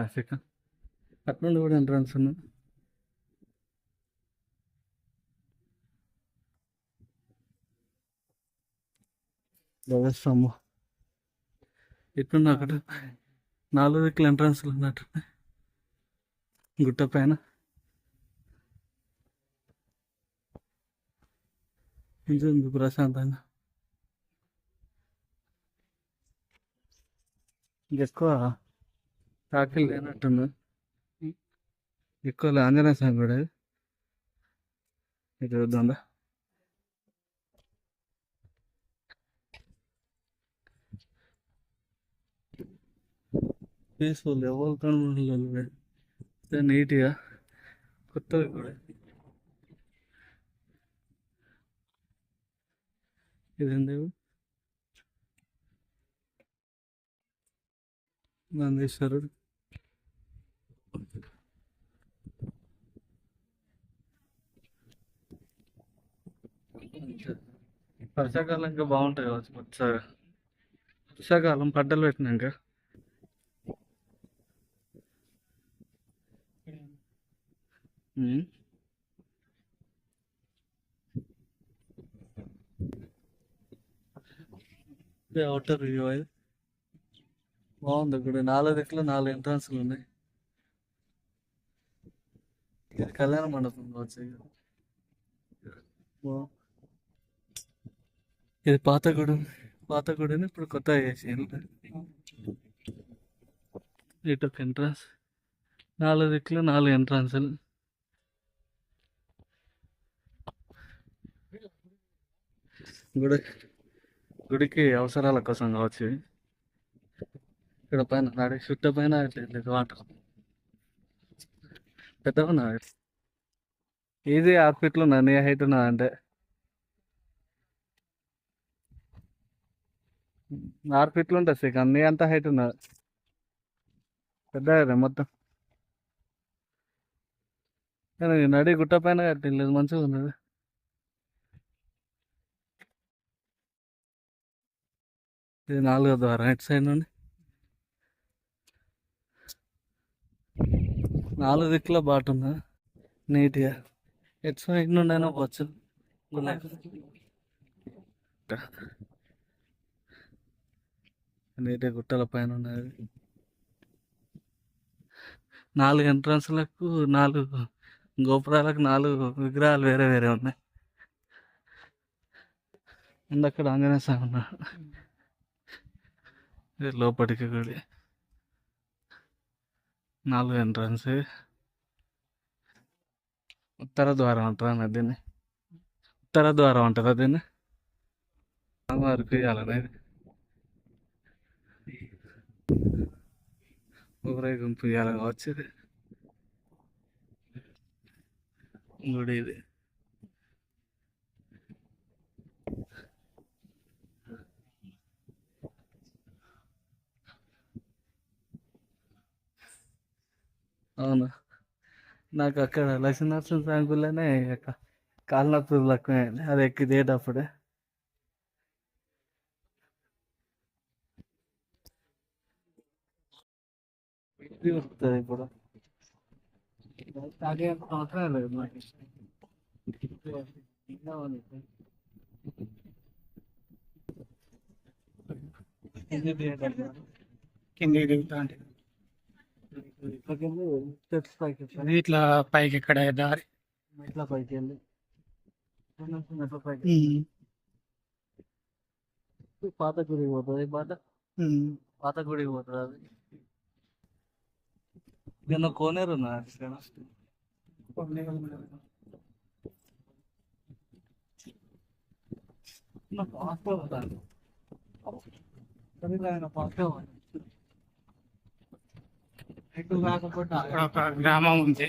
Africa? అట్నుండి కూడా entrance ఉన్నాయి. ధ్వజస్తంభం ఎట్లున్నా అక్కడ? నాలుగు దిక్కులు ఎంట్రన్స్లు ఉన్నట్టు. గుట్ట పైన. ఇది ఉంది ప్రశాంతంగా ఇంకెక్కువ తాకిల్ లేనట్టుంది. ఎక్కువ ఆంజనేయ స్వామి కూడా ఇది. ఇది చూద్దాం పీస్ఫుల్ ఎవరితో నీట్గా కొత్తగా కూడా. ఇదేంటి నందీశ్వరుడు. వర్షాకాలం ఇంకా బాగుంటాయి కావచ్చు కొత్తగా వర్షాకాలం పంటలు పెట్టినాక. అవుటర్ వ్యూ అది. బాగుంది ఇక్కడ నాలుగు దిక్కులు నాలుగు ఎంట్రన్స్లు ఉన్నాయి. ఇది కళ్యాణ మండపం కావచ్చు. ఇక. ఇది పాత గుడి పాత గుడిని ఇప్పుడు కొత్తగా చేసిండు. ఇటు ఒక ఎంట్రన్స్ నాలుగు దిక్కులు నాలుగు ఎంట్రన్స్లు గుడి గుడికి అవసరాల కోసం కావచ్చు ఇక్కడ పైన నాడు చుట్ట పైన లేదు వాటర్ పెద్దగా ఉన్నా ఈజీ ఆరు ఫీట్లు ఉన్నా నీ హైట్ ఉన్నదంటే. ఆరు ఫీట్లు ఉంటుంది శ్రీకాంత్ నీ అంత హైట్ ఉన్నది. పెద్ద మొత్తం. కానీ నడి గుట్ట పైన కట్టలేదు మంచిగా ఉన్నది. ఇది నాలుగో ద్వారా ఎట్ సైడ్ నుండి? నాలుగు దిక్కుల బాట ఉన్నది నీట్గా. ఎట్ సైడ్ నుండి అయినా పోవచ్చు. నీట్గా గుట్టల పైన ఉన్నది. నాలుగు ఎంట్రన్స్లకు నాలుగు గోపురాలకు నాలుగు విగ్రహాలు వేరే వేరే ఉన్నాయి. ముందు అక్కడ ఆంజనేయ స్వామి ఉన్నాడు. లోపలికి గుడి. నాలుగు ఎంట్రన్స్. ఉత్తర ద్వారం అంటారా దీన్ని ఉత్తర ద్వారం అంటారా దీన్ని? వారికి ఇవ్వాలనేది ఊరేగింపు ఇవ్వాలి కావచ్చు ఇది గుడి ఇది అవును నాకు అక్కడ లక్ష్మీనరసింహ స్వామి గుళ్ళనే కాళ్ళ నొప్పులు తక్కువ అది ఎక్కి దిగేటప్పుడే ఇది వస్తుంది ఇప్పుడు అవసరం లేదు కిందికి దిగుతా అంటే పైకి ఇట్లా పైకి ఎక్కడ దారి ఇట్లా పైకి వెళ్ళి పాత గుడికి పోతుంది పాత పాత గుడికి పోతుంది అది నిన్న కోనేరు అక్కడ ఒక గ్రామం ఉంది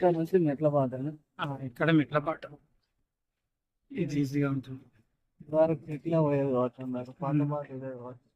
ఇక్కడ నుంచి మెట్ల పాటను ఆ, ఇక్కడ మెట్ల పాట ఇది ఈజీగా ఉంటుంది. వారికి ఎట్లా పోయేది కావచ్చు అన్నారు? పాట ఇదే కావచ్చు.